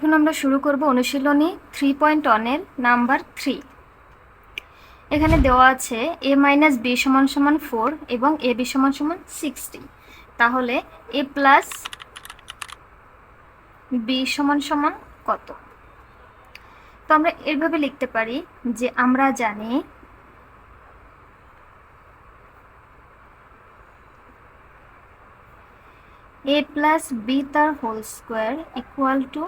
এখন আমরা শুরু করব অনুশীলনী থ্রি পয়েন্ট ওয়ানের নাম্বার থ্রি এখানে দেওয়া আছে এ মাইনাস বি সমান সমান ফোর এবং এ বি সমান সমান সিক্সটি তাহলে এ প্লাস বি সমান সমান কত? তো আমরা এভাবে লিখতে পারি যে আমরা জানি এ প্লাস বি তার whole square equal to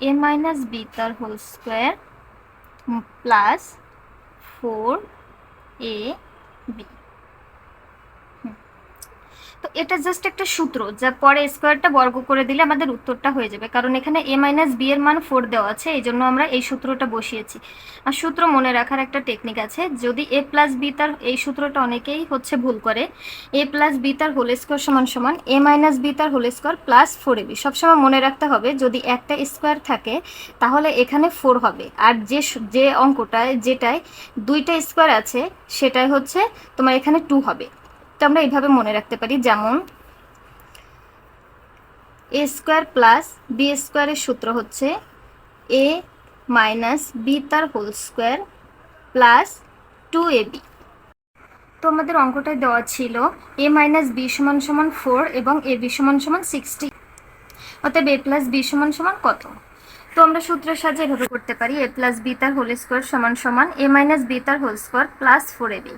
A minus B তার whole square plus four A B তো এটা জাস্ট একটা সূত্র, যা পরে স্কোয়ারটা বর্গ করে দিলে আমাদের উত্তরটা হয়ে যাবে। কারণ এখানে এ মাইনাস বি এর মান ফোর দেওয়া আছে, এই জন্য আমরা এই সূত্রটা বসিয়েছি। আর সূত্র মনে রাখার একটা টেকনিক আছে, যদি এ প্লাস বি তার, এই সূত্রটা অনেকেই হচ্ছে ভুল করে এ প্লাস বি তার হোল স্কোয়ার সমান সমান এ মাইনাস বি তার whole square plus four A B সবসময় মনে রাখতে হবে, যদি একটা স্কোয়ার থাকে, তাহলে এখানে ফোর হবে। আর যে যে অঙ্কটায়, যেটায় দুইটা স্কোয়ার আছে, সেটাই হচ্ছে তোমার এখানে টু হবে। তো আমরা এইভাবে মনে রাখতে পারি, যেমন এ স্কোয়ার প্লাস বি স্কোয়ারের সূত্র হচ্ছে এ মাইনাস বি তার whole square plus two A B তো আমাদের অঙ্কটায় দেওয়া ছিল এ মাইনাস বি সমান সমান ফোর এবং এ বি সমান সমান সিক্সটি অতএব এ প্লাস বি সমান সমান কত? তো আমরা সূত্রের সাহায্যে এভাবে করতে পারি এ প্লাস বি তার হোল স্কোয়ার সমান সমান এ মাইনাস বি তার whole square plus four A B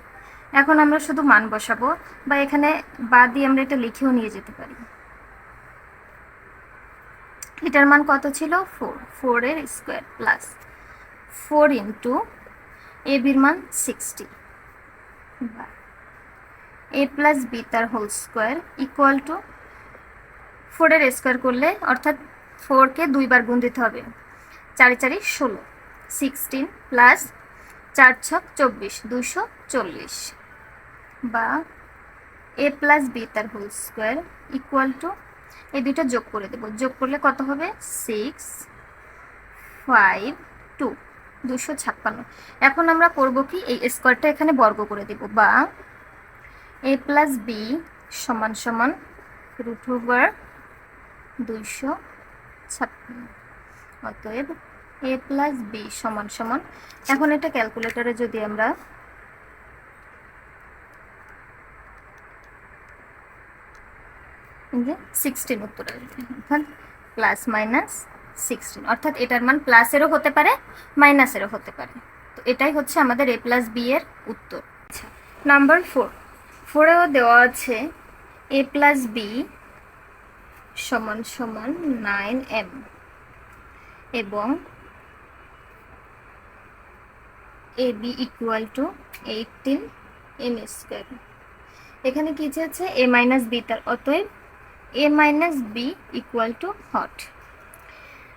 এখন আমরা শুধু মান বসাবো বা এখানে বা দিয়ে আমরা এটা লিখেও নিয়ে যেতে পারি। এটার মান কত ছিল? ফোর। ফোরের square plus four into A বির মান সিক্সটি। বা এ প্লাস বি তার হোল স্কোয়ার ইকুয়াল টু ফোরের স্কোয়ার করলে অর্থাৎ ফোরকে দুইবার গুণ দিতে হবে। চারি চারি ষোলো। সিক্সটিন প্লাস চার ছক চব্বিশ। দুশো চল্লিশ। বা এ প্লাস বি তার হোল স্কোয়ার ইকুয়াল টু এই দুইটা যোগ করে দেবো। যোগ করলে কত হবে? সিক্স ফাইভ টু দুশো ছাপ্পান্ন। এখন আমরা করব কি? এই স্কোয়ারটা এখানে বর্গ করে দেব বা এ প্লাস বি সমান সমান রুট ওভার দুইশো ছাপ্পান্ন। অতএব এ প্লাস বি সমান সমান। এখন এটা ক্যালকুলেটরে যদি আমরা যে সিক্সটিন উত্তর আসবে অর্থাৎ প্লাস মাইনাস সিক্সটিন অর্থাৎ এটার মান প্লাসেরও হতে পারে মাইনাসেরও হতে পারে। তো এটাই হচ্ছে আমাদের এ প্লাস বি এর উত্তর। আচ্ছা নাম্বার ফোর ফোরেও দেওয়া আছে এ প্লাস বি সমান সমান নাইন এম এবং A B equal to eighteen M square এখানে কি চেয়েছে? এ মাইনাস বি তার, অতএব A minus B equal to hot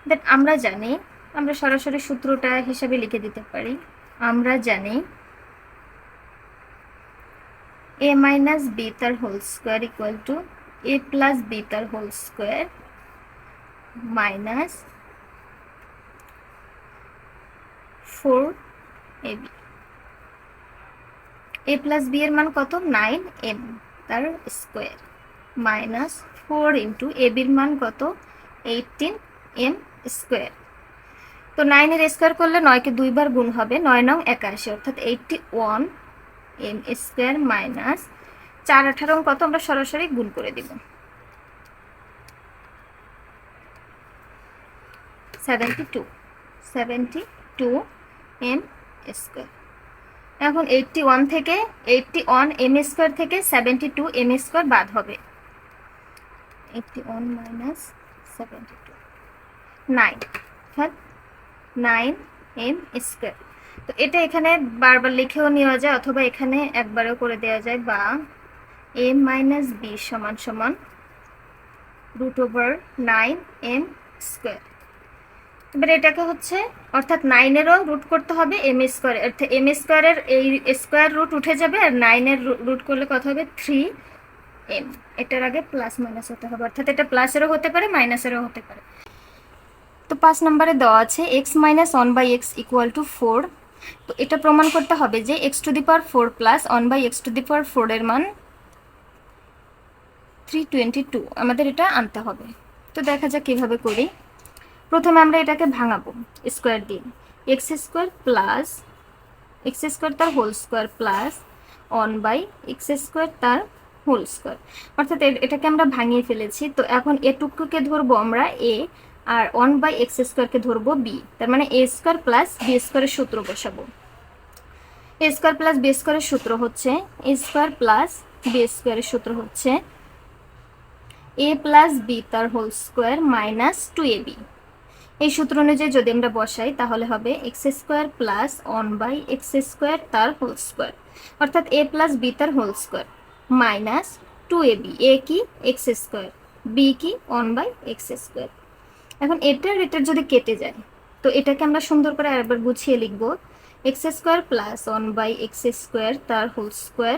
দ্যাট আমরা জানি, আমরা সরাসরি সূত্রটা হিসাবে লিখে দিতে পারি। আমরা জানি এ মাইনাস বি তার whole square equal to A plus B তার whole square minus four A B A plus B এর মান কত? নাইন এম তার square minus four into A বির মান কত? Eighteen M square. তো নাইনের স্কোয়ার করলে নয়কে দুইবার গুণ হবে, নয় নং একাশি, অর্থাৎ eighty one M square minus চার আঠারো কত? আমরা সরাসরি গুণ করে দিব। Seventy two seventy two M square. এখন এইটটি ওয়ান থেকে এইটটি ওয়ান এম স্কোয়ার থেকে সেভেন্টি টু এম স্কোয়ার বাদ হবে। Eighty one minus seventy two nine অর্থাৎ এম স্কোয়ার তো এটা এখানে বারবার লিখেও নেওয়া যায় অথবা এখানে একবারও করে দেওয়া যায় বা এম মাইনাস বি সমান সমান root over nine M square এবার এটাকে হচ্ছে, অর্থাৎ নাইনেরও রুট করতে হবে এম স্কোয়ার অর্থাৎ এম স্কোয়ারের এই স্কোয়ার রুট উঠে যাবে আর নাইনের রুট করলে কত হবে? থ্রি এম এটার আগে প্লাস মাইনাস হতে হবে। অর্থাৎ এটা প্লাসেরও হতে পারে মাইনাসেরও হতে পারে। তো পাঁচ নম্বরে দেওয়া আছে X minus one by X equal to four তো এটা প্রমাণ করতে হবে যে X to the power four plus one by X to the power ফোরের মান থ্রি টোয়েন্টি টু আমাদের এটা আনতে হবে। তো দেখা যাক কীভাবে করি। প্রথমে আমরা এটাকে ভাঙাবো স্কোয়ার দিয়ে। X square plus X square তার whole square plus one by X square তার হোল স্কোয়ার অর্থাৎ এটাকে আমরা ভাঙিয়ে ফেলেছি। তো এখন এটুকুকে ধরবো আমরা এ আর ওয়ান বাই এক্স স্কোয়ারকে ধরবো বি তার মানে এ স্কোয়ার প্লাস বি স্কোয়ারের সূত্র বসাবো। এ স্কোয়ার প্লাস বি স্কোয়ারের সূত্র হচ্ছে এ স্কোয়ার প্লাস বি স্কোয়ারের সূত্র হচ্ছে এ প্লাস বি তার whole square minus two A B এই সূত্র অনুযায়ী যদি আমরা বসাই, তাহলে হবে X square plus one by X square তার হোল স্কোয়ার অর্থাৎ এ প্লাস বি তার whole square minus two A B, A কি এক্স স্কোয়ার, বি কি ওয়ান বাই এক্স স্কোয়ার। এখন এটার এটার যদি কেটে যায়, তো এটাকে আমরা সুন্দর করে আরেকবার গুছিয়ে লিখব, X square plus one by X square তার হোল স্কোয়ার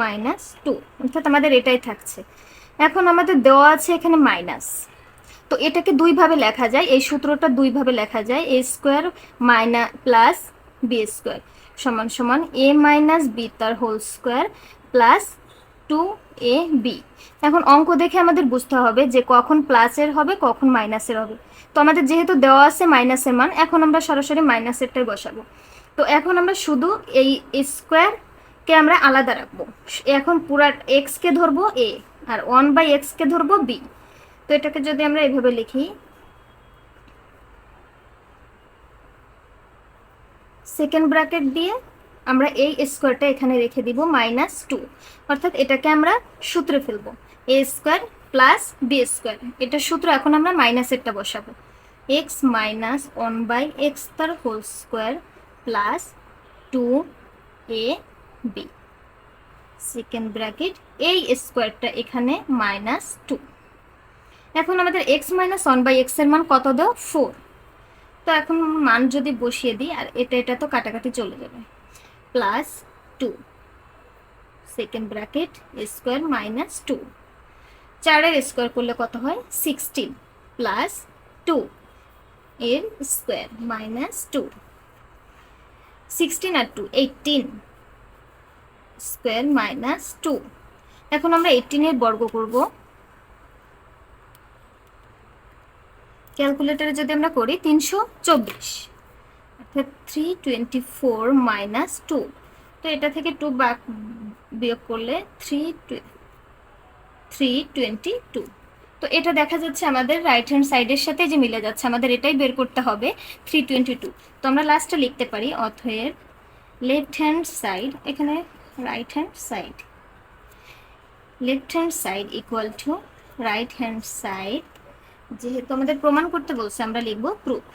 মাইনাস টু, অর্থাৎ আমাদের এটাই থাকছে। এখন আমাদের দেওয়া আছে এখানে মাইনাস। তো এটাকে দুইভাবে লেখা যায়, এই সূত্রটা দুইভাবে লেখা যায়, A square minus plus B square সমান সমান এ মাইনাস বি তার whole square plus two A B এখন অঙ্ক দেখে আমাদের বুঝতে হবে যে কখন প্লাসের হবে, কখন মাইনাসের হবে। তো আমাদের যেহেতু দেওয়া আছে মাইনাসের মান, এখন আমরা সরাসরি মাইনাসেরটাই বসাবো। তো এখন আমরা শুধু এই স্কোয়ারকে আমরা আলাদা রাখব। এখন পুরা এক্সকে ধরবো এ আর ওয়ান বাই এক্সকে ধরবো বি তো এটাকে যদি আমরা এভাবে লিখি সেকেন্ড ব্র্যাকেট দিয়ে আমরা এই স্কোয়ারটা এখানে রেখে দিব মাইনাস টু অর্থাৎ এটাকে আমরা সূত্রে ফেলব। A square plus B square এটা সূত্র এখন আমরা মাইনাসেরটা বসাবো। X minus one by X তার whole square plus two A B second bracket এই স্কোয়ারটা এখানে মাইনাস টু এখন আমাদের এক্স মাইনাস ওয়ান বাই এক্সের মান কত দেও ফোর তো এখন মান যদি বসিয়ে দিই, আর এটা এটা তো কাটাকাটি চলে যাবে। Plus two second bracket square minus two চারের স্কোয়ার করলে কত হয়? সিক্সটিন প্লাস টু এর স্কোয়ার মাইনাস টু সিক্সটিন আর two eighteen square minus two এখন আমরা এইটিনের বর্গ করব। ক্যালকুলেটারে যদি আমরা করি, তিনশো চব্বিশ। Three twenty four minus two তো এটা থেকে টু বাক বিয়োগ করলে থ্রি থ্রি টোয়েন্টি টু তো এটা দেখা যাচ্ছে আমাদের রাইট হ্যান্ড সাইডের সাথে যে মিলে যাচ্ছে, আমাদের এটাই বের করতে হবে থ্রি টোয়েন্টি টু তো আমরা লাস্টে লিখতে পারি অথয়ের লেফট হ্যান্ড সাইড এখানে right hand side left hand side equal to right hand side যেহেতু আমাদের প্রমাণ করতে বলছে, আমরা লিখব প্রুফ